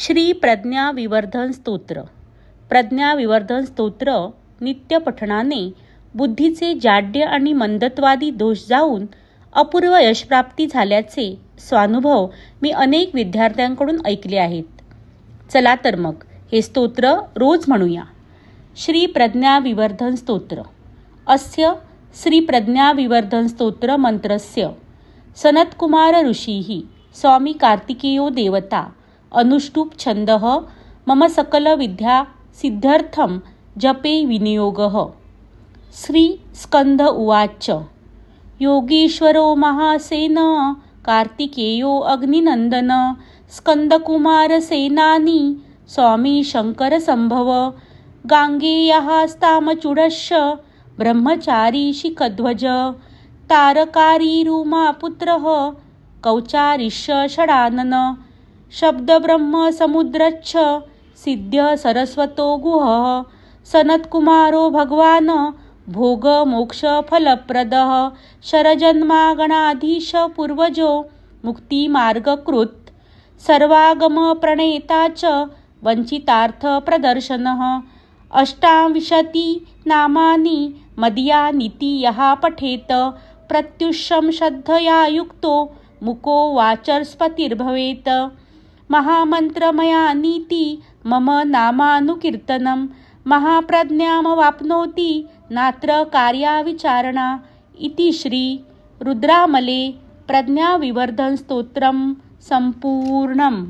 श्री प्रज्ञा विवर्धन स्तोत्र. प्रज्ञा विवर्धन स्तोत्र नित्य पठणाने बुद्धीचे जाड्य आणि मंदत्वादी दोष जाऊन अपूर्व यशप्राप्ती झाल्याचे स्वानुभव मी अनेक विद्यार्थ्यांकडून ऐकले आहेत. चला तर मग हे स्तोत्र रोज म्हणूया. श्री प्रज्ञा विवर्धन स्तोत्र. अस्य श्री प्रज्ञा विवर्धन स्तोत्र मंत्रस्य. सनत्कुमार ऋषिः स्वामी कार्तिकेयो देवता. अनुष्टुप छन्दः मम सकलविद्या सिद्ध्यर्थं जपे विनियोगः। श्री उवाच। योगीश्वरो महासेन कार्तिकेयो अग्निनंदन स्कंदकुमारसेनानी स्वामी शङ्करसम्भव गाङ्गेयः ब्रह्मचारी शिखध्वज तारकारीरुमापुत्रः कौचारिष्य षडानन शब्दब्रह्मसमुद्रच्छ सिद्ध्य सरस्वतो गुहः सनत्कुमारो भगवान् भोगमोक्षफलप्रदः शरजन्मागणाधीश पूर्वजो मुक्तिमार्गकृत् सर्वागमप्रणेता च वञ्चितार्थप्रदर्शनः अष्टाविंशति नामानि मदीयानीति यः पठेत प्रत्युषं श्रद्धया युक्तो मुको वाचस्पतिर्भवेत् महामन्त्रमयानीति मम नामानुकीर्तनं महाप्रज्ञामवाप्नोति नात्र कार्याविचारणा। इति श्री रुद्रामले प्रज्ञाविवर्धनस्तोत्रं सम्पूर्णम्।